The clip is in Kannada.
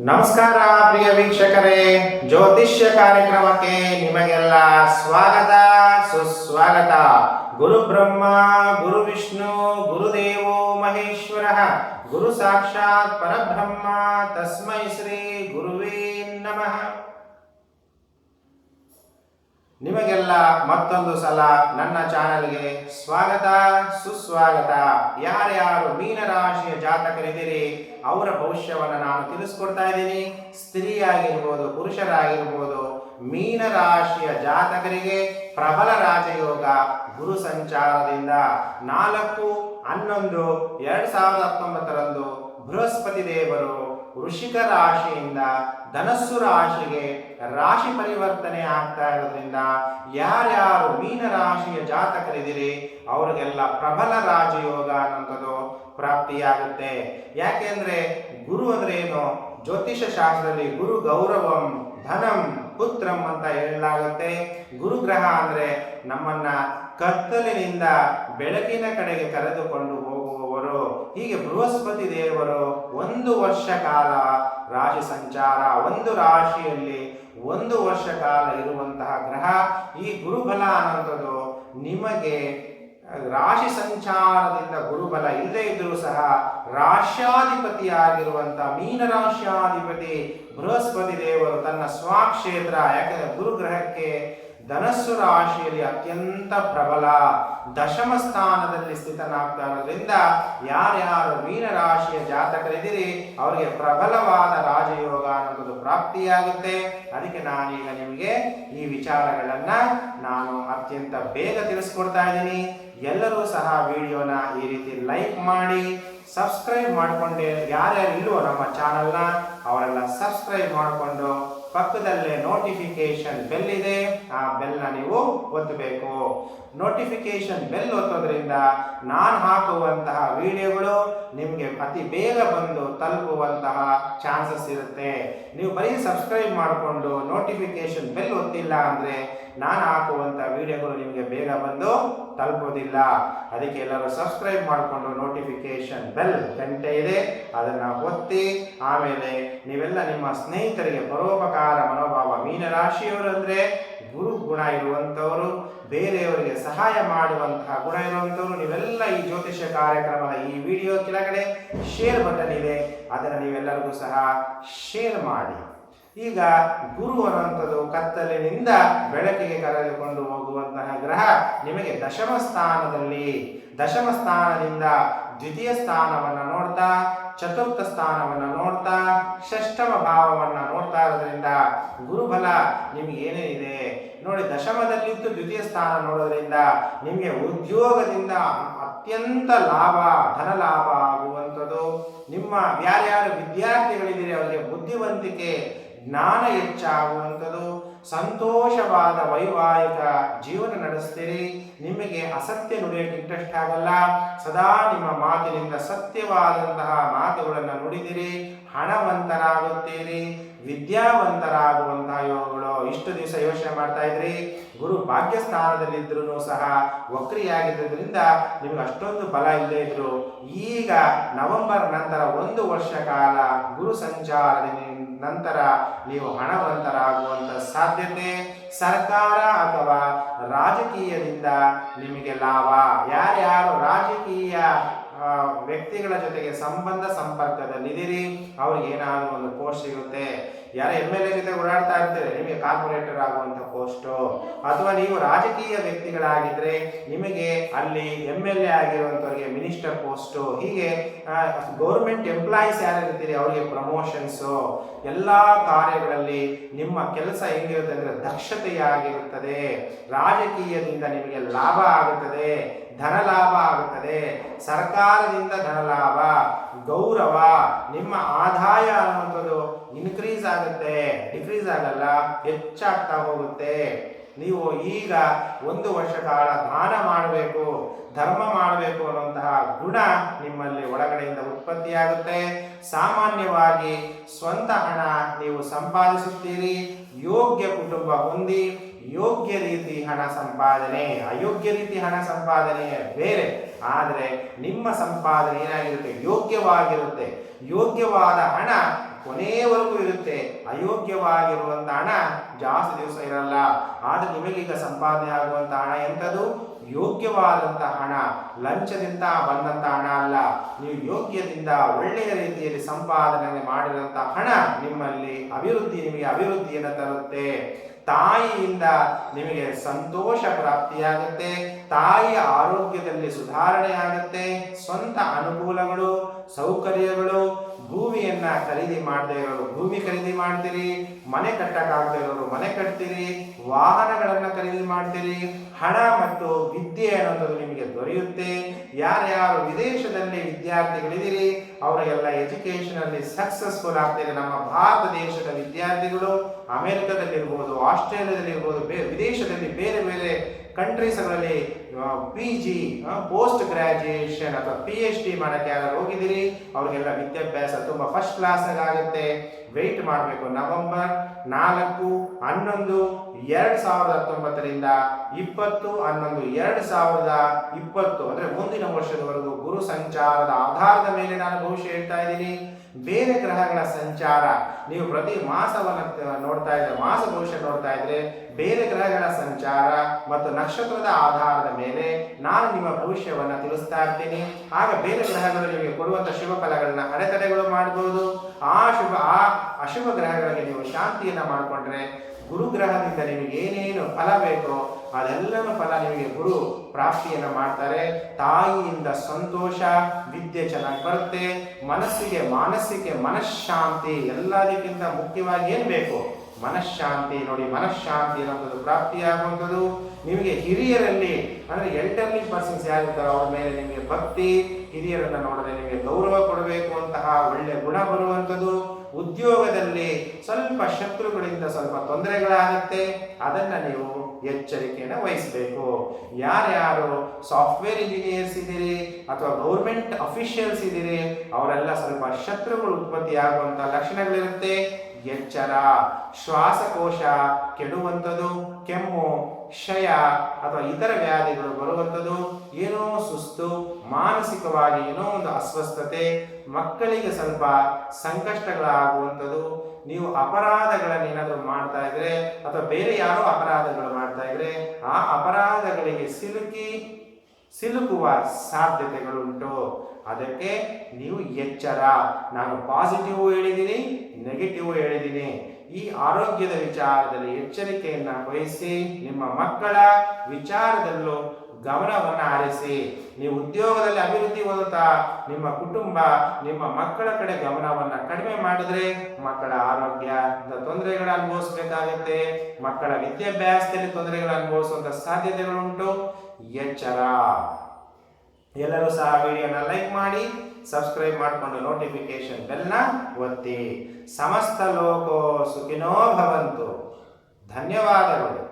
ನಮಸ್ಕಾರ, ಪ್ರಿಯ ವೀಕ್ಷಕರೇ. ಜ್ಯೋತಿಷ್ಯ ಕಾರ್ಯಕ್ರಮಕ್ಕೆ ನಿಮಗೆಲ್ಲ ಸ್ವಾಗತ, ಸುಸ್ವಾಗತ. ಗುರು ಬ್ರಹ್ಮ, ಗುರು ವಿಷ್ಣು, ಗುರುದೇವೋ ಮಹೇಶ್ವರ. ಗುರು ಸಾಕ್ಷಾತ್ ಪರಬ್ರಹ್ಮ, ತಸ್ಮೈ ಶ್ರೀ ಗುರುವೇ ನಮಃ ನಿಮಗೆಲ್ಲ ಮತ್ತೊಂದು ಸಲ ನನ್ನ ಚಾನಲ್ಗೆ ಸ್ವಾಗತ, ಸುಸ್ವಾಗತ. ಯಾರ್ಯಾರು ಮೀನರಾಶಿಯ ಜಾತಕರಿದ್ದೀರಿ, ಅವರ ಭವಿಷ್ಯವನ್ನು ನಾನು ತಿಳಿಸ್ಕೊಡ್ತಾ ಇದ್ದೀನಿ. ಸ್ತ್ರೀಯಾಗಿರ್ಬೋದು, ಪುರುಷರಾಗಿರ್ಬೋದು, ಮೀನರಾಶಿಯ ಜಾತಕರಿಗೆ ಪ್ರಬಲ ರಾಜಯೋಗ ಗುರು ಸಂಚಾರದಿಂದ ನಾಲ್ಕು, ಹನ್ನೊಂದು, ಎರಡು ಸಾವಿರದ ಹತ್ತೊಂಬತ್ತರಂದು ಬೃಹಸ್ಪತಿ ದೇವರು ವೃಷಿಕ ರಾಶಿಯಿಂದ ಧನಸ್ಸು ರಾಶಿಗೆ ರಾಶಿ ಪರಿವರ್ತನೆ ಆಗ್ತಾ ಇರೋದ್ರಿಂದ ಯಾರ್ಯಾರು ಮೀನ ರಾಶಿಯ ಜಾತಕರಿದ್ದೀರಿ, ಅವರಿಗೆಲ್ಲ ಪ್ರಬಲ ರಾಜಯೋಗ ಅನ್ನೋಂಥದ್ದು ಪ್ರಾಪ್ತಿಯಾಗುತ್ತೆ. ಯಾಕೆಂದ್ರೆ ಗುರು ಅಂದ್ರೆ ಏನು? ಜ್ಯೋತಿಷ ಶಾಸ್ತ್ರದಲ್ಲಿ ಗುರು ಗೌರವಂ, ಧನಂ, ಪುತ್ರಂ ಅಂತ ಹೇಳಲಾಗುತ್ತೆ. ಗುರುಗ್ರಹ ಅಂದ್ರೆ ನಮ್ಮನ್ನ ಕತ್ತಲಿನಿಂದ ಬೆಳಕಿನ ಕಡೆಗೆ ಕರೆದುಕೊಂಡು ಹೋಗುವವರು ಹೀಗೆ ಬೃಹಸ್ಪತಿ ದೇವರು ಒಂದು ವರ್ಷ ಕಾಲ ರಾಶಿ ಸಂಚಾರ, ಒಂದು ರಾಶಿಯಲ್ಲಿ ಒಂದು ವರ್ಷ ಕಾಲ ಇರುವಂತಹ ಗ್ರಹ ಈ ಗುರುಬಲ ಅನ್ನೋದು ನಿಮಗೆ ರಾಶಿ ಸಂಚಾರದಿಂದ ಗುರುಬಲ ಇಲ್ಲದೇ ಇದ್ರೂ ಸಹ ರಾಶ್ಯಾಧಿಪತಿಯಾಗಿರುವಂತಹ ಮೀನರಾಶ್ಯಾಧಿಪತಿ ಬೃಹಸ್ಪತಿ ದೇವರು ತನ್ನ ಸ್ವಕ್ಷೇತ್ರ ಯಾಕೆಂದರೆ ಗುರುಗ್ರಹಕ್ಕೆ ಧನಸ್ಸು ರಾಶಿಯಲ್ಲಿ ಅತ್ಯಂತ ಪ್ರಬಲ ದಶಮ ಸ್ಥಾನದಲ್ಲಿ ಸ್ಥಿತನಾಗ್ತಾ ಇರೋದ್ರಿಂದ ಯಾರ್ಯಾರು ಮೀನ ರಾಶಿಯ ಜಾತಕರಿದ್ದೀರಿ, ಅವರಿಗೆ ಪ್ರಬಲವಾದ ರಾಜಯೋಗ ಅನ್ನೋದು ಪ್ರಾಪ್ತಿಯಾಗುತ್ತೆ. ಅದಕ್ಕೆ ನಾನೀಗ ನಿಮಗೆ ಈ ವಿಚಾರಗಳನ್ನ ನಾನು ಅತ್ಯಂತ ಬೇಗ ತಿಳಿಸ್ಕೊಡ್ತಾ ಇದ್ದೀನಿ. ಎಲ್ಲರೂ ಸಹ ವಿಡಿಯೋನ ಈ ರೀತಿ ಲೈಕ್ ಮಾಡಿ, ಸಬ್ಸ್ಕ್ರೈಬ್ ಮಾಡಿಕೊಂಡೆ ಯಾರ್ಯಾರು ಇಲ್ಲವೋ ನಮ್ಮ ಚಾನಲ್ನ, ಅವರೆಲ್ಲ ಸಬ್ಸ್ಕ್ರೈಬ್ ಮಾಡಿಕೊಂಡು ಪಕ್ಕದಲ್ಲೇ ನೋಟಿಫಿಕೇಶನ್ ಬೆಲ್ ಇದೆ. ಆ ಬೆಲ್ನ ನೀವು ಒತ್ತಬೇಕು. ನೋಟಿಫಿಕೇಶನ್ ಬೆಲ್ ಒತ್ತೋದ್ರಿಂದ ನಾನು ಹಾಕುವಂತಹ ವಿಡಿಯೋಗಳು ನಿಮಗೆ ಅತಿ ಬೇಗ ಬಂದು ತಲುಪುವಂತಹ ಚಾನ್ಸಸ್ ಇರುತ್ತೆ. ನೀವು ಬರೀ ಸಬ್ಸ್ಕ್ರೈಬ್ ಮಾಡಿಕೊಂಡು ನೋಟಿಫಿಕೇಶನ್ ಬೆಲ್ ಒತ್ತಿಲ್ಲ ಅಂದರೆ ನಾನು ಹಾಕುವಂಥ ವಿಡಿಯೋಗಳು ನಿಮಗೆ ಬೇಗ ಬಂದು ತಲುಪೋದಿಲ್ಲ. ಅದಕ್ಕೆ ಎಲ್ಲರೂ ಸಬ್ಸ್ಕ್ರೈಬ್ ಮಾಡಿಕೊಂಡು ನೋಟಿಫಿಕೇಶನ್ ಬೆಲ್ ಗಂಟೆ ಇದೆ. ಅದನ್ನು ಒತ್ತಿ, ಆಮೇಲೆ ನೀವೆಲ್ಲ ನಿಮ್ಮ ಸ್ನೇಹಿತರಿಗೆ ಪರೋಪಕಾರ, ಮನೋಭಾವ, ಮೀನರಾಶಿಯವರು ಅಂದರೆ ಗುರು ಗುಣ ಇರುವಂಥವರು ಬೇರೆಯವರಿಗೆ ಸಹಾಯ ಮಾಡುವಂತಹ ಗುಣ ಇರುವಂಥವರು ನೀವೆಲ್ಲ ಈ ಜ್ಯೋತಿಷ್ಯ ಕಾರ್ಯಕ್ರಮದ ಈ ವಿಡಿಯೋ ಕೆಳಗಡೆ ಶೇರ್ ಬಟನ್ ಇದೆ. ಅದನ್ನು ನೀವೆಲ್ಲರಿಗೂ ಸಹ ಶೇರ್ ಮಾಡಿ. ಈಗ ಗುರು ಅನ್ನುವಂಥದ್ದು ಕತ್ತಲಿನಿಂದ ಬೆಳಕಿಗೆ ಕರೆದುಕೊಂಡು ಹೋಗುವಂತಹ ಗ್ರಹ ನಿಮಗೆ ದಶಮ ಸ್ಥಾನದಲ್ಲಿ, ದಶಮ ಸ್ಥಾನದಿಂದ ದ್ವಿತೀಯ ಸ್ಥಾನವನ್ನು ನೋಡ್ತಾ, ಚತುರ್ಥ ಸ್ಥಾನವನ್ನು ನೋಡ್ತಾ, ಷಷ್ಠಮ ಭಾವವನ್ನು ನೋಡ್ತಾ ಇರೋದ್ರಿಂದ ಗುರುಬಲ ನಿಮ್ಗೆ ಏನೇನಿದೆ? ನೋಡಿ, ದಶಮದಲ್ಲಿದ್ದು ದ್ವಿತೀಯ ಸ್ಥಾನ ನೋಡೋದ್ರಿಂದ ನಿಮಗೆ ಉದ್ಯೋಗದಿಂದ ಅತ್ಯಂತ ಲಾಭ ಧನ ಲಾಭ ಆಗುವಂಥದ್ದು. ನಿಮ್ಮ ಯಾರ್ಯಾರು ವಿದ್ಯಾರ್ಥಿಗಳಿದ್ದೀರಿ, ಅವರಿಗೆ ಬುದ್ಧಿವಂತಿಕೆ ಜ್ಞಾನ ಹೆಚ್ಚಾಗುವಂಥದ್ದು ಸಂತೋಷವಾದ ವೈವಾಹಿಕ ಜೀವನ ನಡೆಸ್ತೀರಿ. ನಿಮಗೆ ಅಸತ್ಯ ನುಡಿಯೋಕ್ಕೆ ಇಂಟ್ರೆಸ್ಟ್ ಆಗಲ್ಲ. ಸದಾ ನಿಮ್ಮ ಮಾತಿನಿಂದ ಸತ್ಯವಾದಂತಹ ಮಾತುಗಳನ್ನು ನುಡಿದಿರಿ. ಹಣವಂತರಾಗುತ್ತೀರಿ. ವಿದ್ಯಾವಂತರಾಗುವಂತಹ ಯೋಗಗಳು ಇಷ್ಟು ದಿವಸ ಯೋಚನೆ ಮಾಡ್ತಾ ಇದ್ರಿ. ಗುರು ಭಾಗ್ಯ ಸ್ಥಾನದಲ್ಲಿದ್ರೂ ಸಹ ವಕ್ರಿಯಾಗಿದ್ದರಿಂದ ನಿಮಗೆ ಅಷ್ಟೊಂದು ಬಲ ಇಲ್ಲೇ ಇದ್ರು. ಈಗ ನವೆಂಬರ್ ನಂತರ ಒಂದು ವರ್ಷ ಕಾಲ ಗುರು ಸಂಚಾರದ ನಂತರ ನೀವು ಹಣವಂತರಾಗುವಂತ ಸಾಧ್ಯತೆ ಸರ್ಕಾರ ಅಥವಾ ರಾಜಕೀಯದಿಂದ ನಿಮಗೆ ಲಾಭ? ಯಾರ್ಯಾರು ವ್ಯಕ್ತಿಗಳ ಜೊತೆಗೆ ಸಂಬಂಧ ಸಂಪರ್ಕದಲ್ಲಿದ್ದೀರಿ. ಅವ್ರಿಗೆ ಏನಾದರೂ ಒಂದು ಪೋಸ್ಟ್ ಸಿಗುತ್ತೆ. ಯಾರ ಎಂ ಎಲ್ ಎ ಜೊತೆ ಓಡಾಡ್ತಾ ಇರ್ತೀರಿ. ನಿಮಗೆ ಕಾರ್ಪೊರೇಟರ್ ಆಗುವಂಥ ಪೋಸ್ಟು ಅಥವಾ ನೀವು ರಾಜಕೀಯ ವ್ಯಕ್ತಿಗಳಾಗಿದ್ರೆ ನಿಮಗೆ ಅಲ್ಲಿ ಎಂ ಎಲ್ ಎ ಆಗಿರುವಂಥವ್ರಿಗೆ ಮಿನಿಸ್ಟರ್ ಪೋಸ್ಟು ಹೀಗೆ ಗೌರ್ಮೆಂಟ್ ಎಂಪ್ಲಾಯೀಸ್ ಯಾರಿರ್ತೀರಿ ಅವರಿಗೆ ಪ್ರಮೋಷನ್ಸು ಎಲ್ಲ ಕಾರ್ಯಗಳಲ್ಲಿ ನಿಮ್ಮ ಕೆಲಸ ಹೆಂಗಿರುತ್ತೆ ಅಂದರೆ ದಕ್ಷತೆಯಾಗಿರುತ್ತದೆ. ರಾಜಕೀಯದಿಂದ ನಿಮಗೆ ಲಾಭ ಆಗುತ್ತದೆ. ಧನ ಲಾಭ ಆಗುತ್ತದೆ. ಸರ್ಕಾರದಿಂದ ಧನ ಲಾಭ ಗೌರವ, ನಿಮ್ಮ ಆದಾಯ ಅನ್ನುವಂಥದ್ದು ಇನ್ಕ್ರೀಸ್ ಆಗುತ್ತೆ. ಡಿಕ್ರೀಸ್ ಆಗಲ್ಲ, ಹೆಚ್ಚಾಗ್ತಾ ಹೋಗುತ್ತೆ. ನೀವು ಈಗ ಒಂದು ವರ್ಷ ಕಾಲ ದಾನ ಮಾಡಬೇಕು, ಧರ್ಮ ಮಾಡಬೇಕು ಅನ್ನುವಂತಹ ಗುಣ ನಿಮ್ಮಲ್ಲಿ ಒಳಗಡೆಯಿಂದ ಉತ್ಪತ್ತಿಯಾಗುತ್ತೆ. ಸಾಮಾನ್ಯವಾಗಿ ಸ್ವಂತ ಹಣ ನೀವು ಸಂಪಾದಿಸುತ್ತೀರಿ ಯೋಗ್ಯ ಕುಟುಂಬ ಹೊಂದಿ ಯೋಗ್ಯ ರೀತಿ ಹಣ ಸಂಪಾದನೆ, ಅಯೋಗ್ಯ ರೀತಿ ಹಣ ಸಂಪಾದನೆ ಬೇರೆ. ಆದರೆ ನಿಮ್ಮ ಸಂಪಾದನೆ ಏನಾಗಿರುತ್ತೆ? ಯೋಗ್ಯವಾಗಿರುತ್ತೆ. ಯೋಗ್ಯವಾದ ಹಣ ಕೊನೆಯವರೆಗೂ ಇರುತ್ತೆ. ಅಯೋಗ್ಯವಾಗಿರುವಂಥ ಹಣ ಜಾಸ್ತಿ ದಿವಸ ಇರಲ್ಲ. ಆದ್ರೆ ನಿಮಗೀಗ ಸಂಪಾದನೆ ಆಗುವಂಥ ಹಣ ಎಂಥದ್ದು ಯೋಗ್ಯವಾದಂಥ ಹಣ, ಲಂಚದಿಂದ ಬಂದಂತಹ ಹಣ ಅಲ್ಲ, ನೀವು ಯೋಗ್ಯದಿಂದ ಒಳ್ಳೆಯ ರೀತಿಯಲ್ಲಿ ಸಂಪಾದನೆ ಮಾಡಿದಂತಹ ಹಣ ನಿಮ್ಮಲ್ಲಿ ಅಭಿವೃದ್ಧಿ ನಿಮಗೆ ಅಭಿವೃದ್ಧಿಯನ್ನು ತರುತ್ತೆ. ತಾಯಿಯಿಂದ ನಿಮಗೆ ಸಂತೋಷ ಪ್ರಾಪ್ತಿಯಾಗುತ್ತೆ, ತಾಯಿಯ ಆರೋಗ್ಯದಲ್ಲಿ ಸುಧಾರಣೆ ಆಗುತ್ತೆ, ಸ್ವಂತ ಅನುಕೂಲಗಳು ಸೌಕರ್ಯಗಳು, ಭೂಮಿಯನ್ನ ಖರೀದಿ ಮಾಡದೇ ಇರೋರು. ಭೂಮಿ ಖರೀದಿ ಮಾಡ್ತೀರಿ, ಮನೆ ಕಟ್ಟಕ್ಕಾಗದೇ ಇರೋರು. ಮನೆ ಕಟ್ತೀರಿ, ವಾಹನಗಳನ್ನ ಖರೀದಿ ಮಾಡ್ತೀರಿ. ಹಣ ಮತ್ತು ವಿದ್ಯೆ ಅನ್ನೋದು ನಿಮಗೆ ದೊರೆಯುತ್ತೆ. ಯಾರ್ಯಾರು ವಿದೇಶದಲ್ಲಿ ವಿದ್ಯಾರ್ಥಿಗಳಿದ್ದೀರಿ, ಅವರಿಗೆಲ್ಲ ಎಜುಕೇಶನ್ ಅಲ್ಲಿ ಸಕ್ಸಸ್ಫುಲ್ ಆಗ್ತೀರಿ. ನಮ್ಮ ಭಾರತ ದೇಶದ ವಿದ್ಯಾರ್ಥಿಗಳು ಅಮೆರಿಕದಲ್ಲಿರ್ಬೋದು, ಆಸ್ಟ್ರೇಲಿಯಾದಲ್ಲಿರ್ಬೋದು, ಬೇ, ವಿದೇಶದಲ್ಲಿ ಬೇರೆ ಬೇರೆ ಕಂಟ್ರೀಸ್ಗಳಲ್ಲಿ ಪಿ ಜಿ ಪೋಸ್ಟ್ ಗ್ರಾಜ್ಯುಯೇಷನ್ ಅಥವಾ ಪಿ ಎಚ್ ಡಿ ಮಾಡೋಕ್ಕೆ ಯಾರು ಹೋಗಿದ್ದೀರಿ? ಅವ್ರಿಗೆಲ್ಲ ವಿದ್ಯಾಭ್ಯಾಸ ತುಂಬ ಫಸ್ಟ್ ಕ್ಲಾಸ್ ಆಗುತ್ತೆ. ವೆಯ್ಟ್ ಮಾಡಬೇಕು. ನವೆಂಬರ್ ನಾಲ್ಕು, ಹನ್ನೊಂದು, ಎರಡು ಸಾವಿರದ ಹತ್ತೊಂಬತ್ತರಿಂದ ಇಪ್ಪತ್ತು, ಹನ್ನೊಂದು, ಎರಡು ಸಾವಿರದ ಇಪ್ಪತ್ತು, ಅಂದರೆ ಮುಂದಿನ ವರ್ಷದವರೆಗೂ ಗುರು ಸಂಚಾರದ ಆಧಾರದ ಮೇಲೆ ನಾನು ಭವಿಷ್ಯ ಹೇಳ್ತಾ ಇದ್ದೀನಿ. ಬೇರೆ ಗ್ರಹಗಳ ಸಂಚಾರ. ನೀವು ಪ್ರತಿ ಮಾಸವನ್ನು ನೋಡ್ತಾ ಇದ್ರೆ, ಮಾಸ ಭವಿಷ್ಯ ನೋಡ್ತಾ ಇದ್ರೆ, ಬೇರೆ ಗ್ರಹಗಳ ಸಂಚಾರ ಮತ್ತು ನಕ್ಷತ್ರದ ಆಧಾರದ ಮೇಲೆ ನಾನು ನಿಮ್ಮ ಭವಿಷ್ಯವನ್ನು ತಿಳಿಸ್ತಾ ಇರ್ತೀನಿ. ಆಗ ಬೇರೆ ಗ್ರಹಗಳು ನಿಮಗೆ ಕೊಡುವಂಥ ಶುಭ ಫಲಗಳನ್ನ ಅಡೆತಡೆಗಳು ಮಾಡಬಹುದು ಆ ಶುಭ, ಆ ಅಶುಭ ಗ್ರಹಗಳಿಗೆ ನೀವು ಶಾಂತಿಯನ್ನ ಮಾಡಿಕೊಂಡ್ರೆ ಗುರುಗ್ರಹದಿಂದ ನಿಮಗೆ ಏನೇನು ಫಲ ಬೇಕೋ ಅದೆಲ್ಲನೂ ಫಲ ನಿಮಗೆ ಗುರು ಪ್ರಾಪ್ತಿಯನ್ನು ಮಾಡ್ತಾರೆ. ತಾಯಿಯಿಂದ ಸಂತೋಷ, ವಿದ್ಯೆ ಚೆನ್ನಾಗಿ ಬರುತ್ತೆ, ಮನಸ್ಸಿಗೆ ಮಾನಸಿಕ ಮನಃಶಾಂತಿ ಎಲ್ಲದಕ್ಕಿಂತ ಮುಖ್ಯವಾಗಿ ಏನು ಬೇಕು? ಮನಃಶಾಂತಿ ನೋಡಿ, ಮನಃಶಾಂತಿ ಅನ್ನೋದು ಪ್ರಾಪ್ತಿಯಾಗುವಂಥದ್ದು ನಿಮಗೆ ಹಿರಿಯರಲ್ಲಿ, ಅಂದರೆ ಎಲ್ಡರ್ಲಿ ಪರ್ಸನ್ಸ್ ಯಾರಿರ್ತಾರೋ ಅವ್ರ ಮೇಲೆ ನಿಮಗೆ ಭಕ್ತಿ, ಹಿರಿಯರನ್ನು ನೋಡಿದ್ರೆ ನಿಮಗೆ ಗೌರವ ಕೊಡಬೇಕು ಅಂತಹ ಒಳ್ಳೆ ಗುಣ ಬರುವಂಥದ್ದು. ಉದ್ಯೋಗದಲ್ಲಿ ಸ್ವಲ್ಪ ಶತ್ರುಗಳಿಂದ ಸ್ವಲ್ಪ ತೊಂದರೆಗಳಾಗುತ್ತೆ, ಅದನ್ನು ನೀವು ಎಚ್ಚರಿಕೆಯನ್ನು ವಹಿಸಬೇಕು. ಯಾರ್ಯಾರು ಸಾಫ್ಟ್ವೇರ್ ಇಂಜಿನಿಯರ್ಸ್ ಇದ್ದೀರಿ ಅಥವಾ ಗೌರ್ಮೆಂಟ್ ಅಫಿಷಿಯಲ್ಸ್ ಇದ್ದೀರಿ, ಅವರೆಲ್ಲ ಸ್ವಲ್ಪ ಶತ್ರುಗಳು ಉತ್ಪತ್ತಿ ಆಗುವಂಥ ಲಕ್ಷಣಗಳಿರುತ್ತೆ. ಎಚ್ಚರ. ಶ್ವಾಸಕೋಶ ಕೆಡುವಂಥದ್ದು ಕೆಮ್ಮು, ಕ್ಷಯ ಅಥವಾ ಇತರ ವ್ಯಾಧಿಗಳು ಬರುವಂಥದ್ದು ಏನೋ ಸುಸ್ತು, ಮಾನಸಿಕವಾಗಿ ಏನೋ ಒಂದು ಅಸ್ವಸ್ಥತೆ, ಮಕ್ಕಳಿಗೆ ಸ್ವಲ್ಪ ಸಂಕಷ್ಟಗಳಾಗುವಂಥದ್ದು ನೀವು ಅಪರಾಧಗಳನ್ನು ಏನಾದರೂ ಮಾಡ್ತಾ ಇದ್ರೆ ಅಥವಾ ಬೇರೆ ಯಾರೋ ಅಪರಾಧಗಳು ಮಾಡ್ತಾ ಇದ್ರೆ, ಆ ಅಪರಾಧಗಳಿಗೆ ಸಿಲುಕಿ ಸಿಲುಕುವ ಸಾಧ್ಯತೆಗಳುಂಟು. ಅದಕ್ಕೆ ನೀವು ಎಚ್ಚರ. ನಾನು ಪಾಸಿಟಿವ್ ಹೇಳಿದ್ದೀನಿ ನೆಗೆಟಿವ್ ಹೇಳಿದ್ದೀನಿ. ಈ ಆರೋಗ್ಯದ ವಿಚಾರದಲ್ಲಿ ಎಚ್ಚರಿಕೆಯನ್ನು ವಹಿಸಿ ನಿಮ್ಮ ಮಕ್ಕಳ ವಿಚಾರದಲ್ಲೂ ಗಮನವನ್ನು ಆರಿಸಿ ನೀವು ಉದ್ಯೋಗದಲ್ಲಿ ಅಭಿವೃದ್ಧಿ ಹೊಂದುತ್ತಾ, ನಿಮ್ಮ ಕುಟುಂಬ, ನಿಮ್ಮ ಮಕ್ಕಳ ಕಡೆ ಗಮನವನ್ನು ಕಡಿಮೆ ಮಾಡಿದ್ರೆ ಮಕ್ಕಳ ಆರೋಗ್ಯದ ತೊಂದರೆಗಳು ಅನುಭವಿಸಬೇಕಾಗುತ್ತೆ, ಮಕ್ಕಳ ವಿದ್ಯಾಭ್ಯಾಸದಲ್ಲಿ ತೊಂದರೆಗಳು ಅನುಭವಿಸುವಂತ ಸಾಧ್ಯತೆಗಳುಂಟು. ಎಚ್ಚರ. ಎಲ್ಲರೂ ಸಹ ವಿಡಿಯೋನ ಲೈಕ್ ಮಾಡಿ, ಸಬ್ಸ್ಕ್ರೈಬ್ ಮಾಡಿಕೊಂಡು ನೋಟಿಫಿಕೇಶನ್ ಬೆಲ್ನ ಒತ್ತಿ. ಸಮಸ್ತ ಲೋಕೋ ಸುಖಿನೋ ಭವಂತು. ಧನ್ಯವಾದಗಳು.